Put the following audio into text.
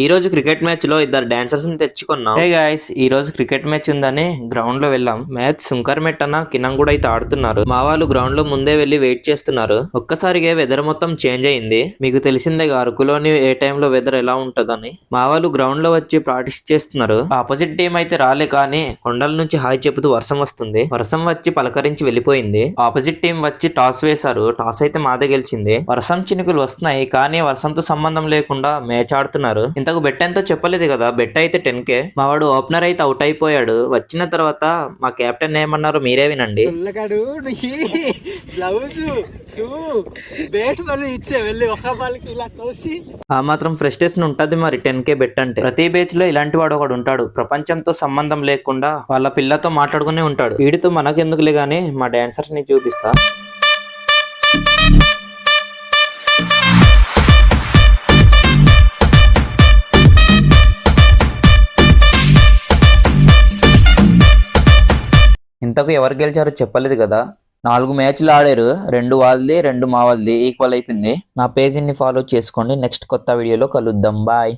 ఈ రోజు క్రికెట్ మ్యాచ్లో ఇద్దరు డాన్సర్స్ని తెచ్చుకున్నాం. హే గాయస్ ఈ రోజు క్రికెట్ మ్యాచ్ ఉందని గ్రౌండ్లో వెళ్ళాం. మ్యాచ్ సుంకర్ మెట్ అన్న కూడా అయితే ఆడుతున్నారు. మా వాళ్ళు గ్రౌండ్లో ముందే వెళ్ళి వెయిట్ చేస్తున్నారు. ఒక్కసారిగా వెదర్ మొత్తం చేంజ్ అయింది. మీకు తెలిసిందే అరకులోని ఏ టైంలో వెదర్ ఎలా ఉంటుందని. మా వాళ్ళు గ్రౌండ్లో వచ్చి ప్రాక్టీస్ చేస్తున్నారు. ఆపోజిట్ టీం అయితే రాలే కానీ కొండల నుంచి హాయ్ చెబుతూ వర్షం వస్తుంది. వర్షం వచ్చి పలకరించి వెళ్ళిపోయింది. ఆపోజిట్ టీం వచ్చి టాస్ వేశారు. టాస్ అయితే మాదే గెలిచింది. వర్షం చినుకులు వస్తున్నాయి కానీ వర్షంతో సంబంధం లేకుండా మ్యాచ్ ఆడుతున్నారు. ఇంతకు బెట్ ఎంతో చెప్పలేదు కదా. బెట్ అయితే టెన్ కే. మా వాడు ఓపెనర్ అయితే అవుట్ అయిపోయాడు. వచ్చిన తర్వాత మా కెప్టెన్ ఏమన్నారు మీరే వినండి. ఆ మాత్రం ఫ్రస్ట్రేషన్ ఉంటది మరి టెన్ కే బెట్ అంటే. ప్రతి బేచ్లో ఇలాంటి వాడు ఒకడు ఉంటాడు. ప్రపంచంతో సంబంధం లేకుండా వాళ్ళ పిల్లతో మాట్లాడుకునే ఉంటాడు. వీడితో మనకెందుకులే గానీ మా డాన్సర్స్ని చూపిస్తా. ఇంతకు ఎవరు గెలిచారో చెప్పలేదు కదా. నాలుగు మ్యాచ్లు ఆడారు. రెండు వాళ్ళది రెండు మా వాళ్ళది. ఈక్వల్ అయిపోయింది. నా పేజీని ఫాలో చేసుకోండి. నెక్స్ట్ కొత్త వీడియోలో కలుద్దాం. బాయ్